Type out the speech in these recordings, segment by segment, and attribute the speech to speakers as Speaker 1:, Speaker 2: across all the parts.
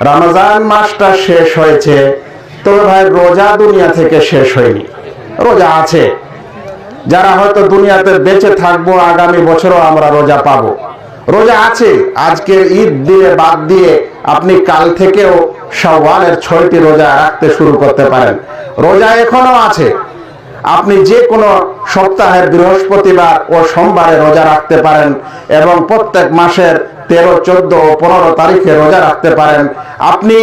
Speaker 1: রমজান মাসটা শেষ হয়েছে। তবে ভাই, রোজা দুনিয়া থেকে শেষ হয়নি। রোজা আছে। যারা হয়তো দুনিয়াতে বেঁচে থাকব, আগামী বছরও আমরা রোজা পাবো। রোজা আছে। আজকের ঈদ দিয়ে, বাদ দিয়ে আপনি কাল থেকেও সওয়ালের ছয়টি রোজা রাখতে শুরু করতে পারেন। রোজা এখনও আছে। আপনি যে কোনো সপ্তাহের বৃহস্পতিবার ও সোমবারে রোজা রাখতে পারেন এবং প্রত্যেক মাসের তেরো, চোদ্দ পনেরো তারিখে রোজা রাখতে পারেন। আপনি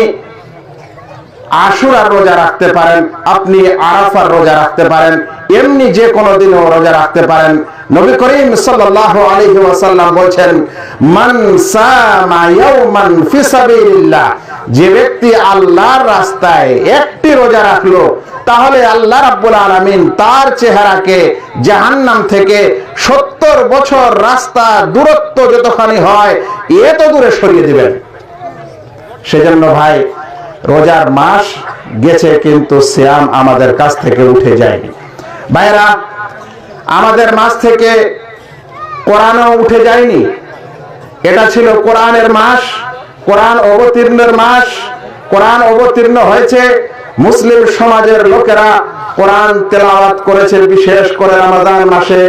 Speaker 1: আশুরার রোজা রাখতে পারেন, আপনি আরাফার রোজা রাখতে পারেন, এমনি যে কোনো দিনও রোজা রাখতে পারেন। নবী করিম সাল্লাল্লাহু আলাইহি ওয়াসাল্লাম বলেন মান সামা ইয়াওমান ফি সাবিলিল্লাহ। যে ব্যক্তি আল্লাহর রাস্তায় একটি রোজা রাখল, তাহলে আল্লাহ রাব্বুল আলামিন তার চেহারাকে জাহান্নাম থেকে সত্তর বছর রাস্তা দূরত্ব যতখানি হয় এত দূরে সরিয়ে দিবেন। সেজন্য ভাই, রোজার মাস গেছে কিন্তু শ্যাম আমাদের কাছ থেকে উঠে যায়নি। ভাইরা আমাদের মাস থেকে কোরআনও উঠে যায়নি। এটা ছিল কোরআনের মাস। কোরআন অবতীর্ণের মাস, কোরআন অবতীর্ণ হয়েছে। মুসলিম সমাজের লোকেরা কোরআন তেলাওয়াত করেছে, বিশেষ করে রমাদান মাসে।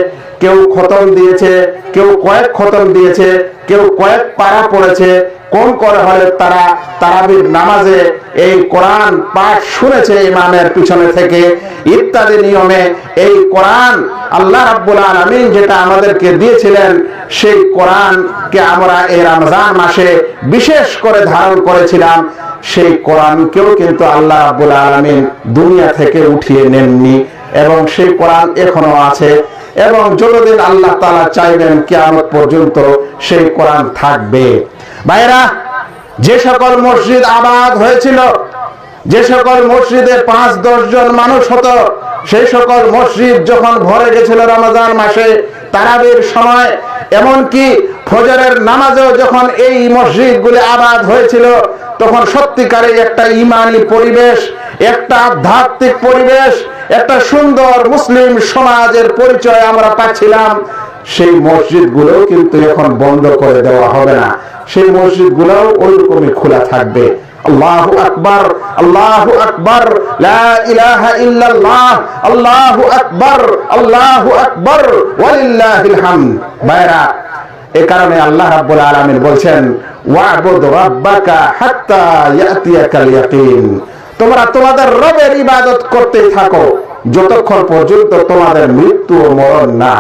Speaker 1: কেউ খতম দিয়েছে, কেউ কয়েক খতম দিয়েছে, কেউ কয়েক পারা পড়েছে, কোন করে হলে তারা তারাবির নামাজে এই কোরআন পাঠ শুনেছে ইমামের পিছনে থেকে? ইত্যাদি নিয়মে এই কোরআন আল্লাহ রাব্বুল আলামিন যেটা আমাদেরকে দিয়েছিলেন, সেই কোরআনকে আমরা এই রমজান মাসে বিশেষ করে ধারণ করেছিলাম। সেই কোরআনকেও কিন্তু আল্লাহ রাব্বুল আলামিন দুনিয়া থেকে উঠিয়ে নেননি এবং সেই কোরআন এখনও আছে। এবং যতদিন আল্লাহ তালা চাইবেন কিয়ামত পর্যন্ত সেই কোরআন থাকবে। ভাইরা যে সকল মসজিদ আবাদ হয়েছিল, যে সকল মসজিদে পাঁচ, দশ জন মানুষ হতো, সেই সকল মসজিদ যখন ভরে গেছিল রমজান মাসে, তারাবির সময়, এমনকি ফজরের নামাজেও যখন এই মসজিদগুলি আবাদ হয়েছিল, তখন সত্যিকারে একটা ইমানি পরিবেশ, একটা আধ্যাত্মিক পরিবেশ একটা সুন্দর মুসলিম সমাজের পরিচয় আমরা পাচ্ছিলাম। সেই মসজিদগুলো কিন্তু এখন বন্ধ করে দেওয়া হবে না। সেই মসজিদগুলো ওইরকমই খোলা থাকবে। আল্লাহু আকবার আল্লাহু আকবার, লা ইলাহা ইল্লাল্লাহ, আল্লাহু আকবার আল্লাহু আকবার, ওয়ালিল্লাহিল হামদ। বাইরা এ কারণে আল্লাহ রাব্বুল আলামিন বলছেন, ওয়াবুদ রাব্বাকা হাত্তা ইয়াতিয়াকাল ইয়াকিন। তোমরা তোমাদের রবের ইবাদত করতে থাকো। যতক্ষণ পর্যন্ত তোমাদের মৃত্যু মরণ না